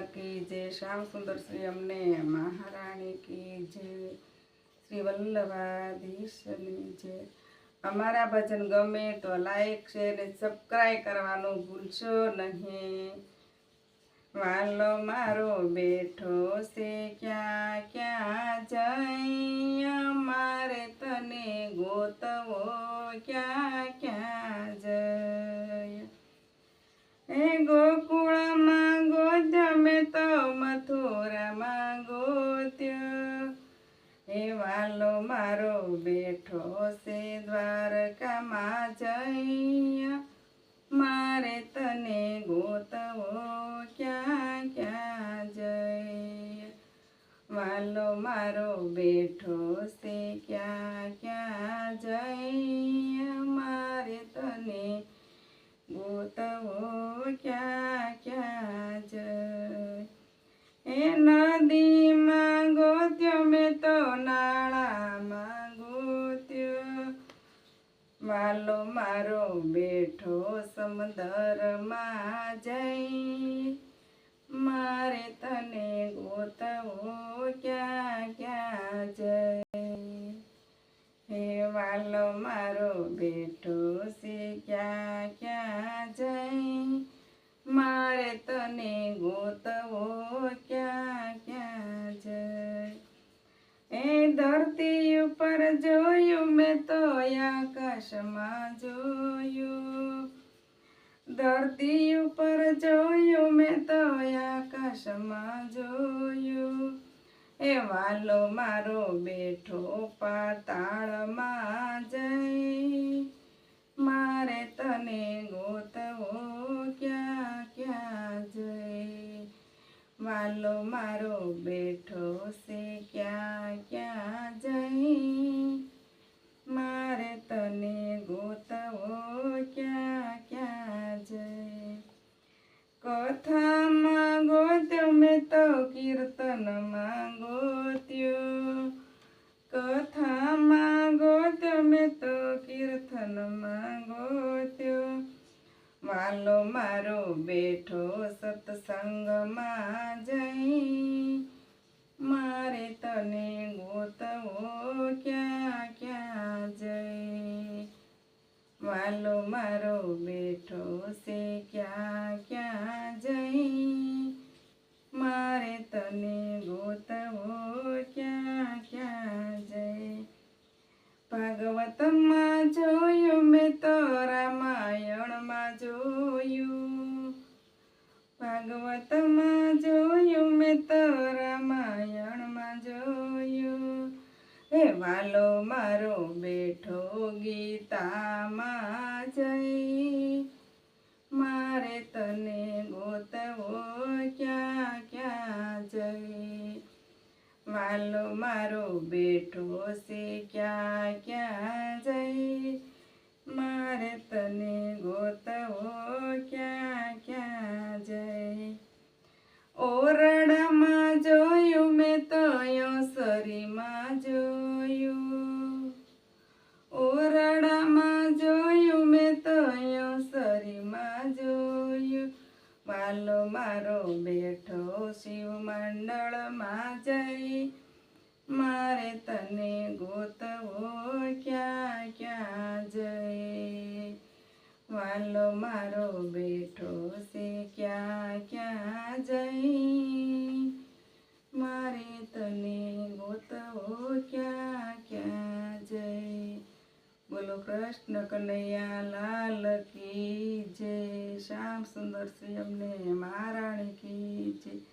કી જય શ્યામ સુંદર શ્રી અમને મહારાણી કી જય શ્રી વલ્લભાધીશની જય અમારા ભજન ગમે તો લાઈક શેર ને સબસ્ક્રાઈબ કરવાનું ભૂલશો નહીં. વાલો મારો બેઠો છે ક્યાં ક્યાં જઈ? અમારે તને ગોતવો ક્યાં ક્યાં? વાલો મારો બેઠો છે દ્વારકામાં જઈ મારે તને ગોતવો ક્યાં ક્યાં જઈ વાલો મારો બેઠો છે ક્યાં ક્યાં જઈ મારે તને ગોતવો ક્યાં ક્યાં જઈ એ નદીમાં તો નાળામાં ગોત્યો વાલો મારો બેઠો સમંદરમાં જઈ. મારે તને ગોતવો ક્યાં ક્યાં જઈ? હે વાલો મારો બેઠો છે ક્યાં ક્યાં જઈ? જોયું મેં તો આકાશમાં જોયું. ધરતી ઉપર જોયું મેં તો આકાશમાં જોયું. એ વાલો મારો બેઠો પાતાળમાં વાલો મારો બેઠો છે ક્યાં ક્યાં જઈ મારે તને ગોતવો ક્યાં ક્યાં જઈ કથામાં ગોત્યો મેં તો કીર્તનમાં ગોત્યો કથામાં ગોત્યો મેં તો કીર્તનમાં ગોત્યો વાલો મારો બેઠો સત્સંગમાં જઈ. મારે તને ગોતવો ક્યાં ક્યાં જઈ? વાલો મારો બેઠો છે ક્યાં ક્યાં જઈ? મારે તને ગોતવો ક્યાં ભાગવતમાં જોયું મેં તો રામાયણમાં જોયું. હે વાલો, મારો બેઠો ગીતામાં જઈ. મારે તને ગોતવો ક્યાં ક્યાં જઈ? વાલો, મારો બેઠો છે ક્યાં ક્યાં જઈ? મારે તને ગોતવો શિવ મંડળમાં જઈ મારે તને ગોતવો ક્યાં ક્યાં જઈ? વાલો મારો બેઠો છે ક્યાં ક્યાં જઈ? મારે તને ગોતવો ક્યાં ક્યાં જઈ? બોલો કૃષ્ણ કનૈયા લાલ કી જય. શ્યામ સુંદર શ્રી અમને મહારાણી કી જય.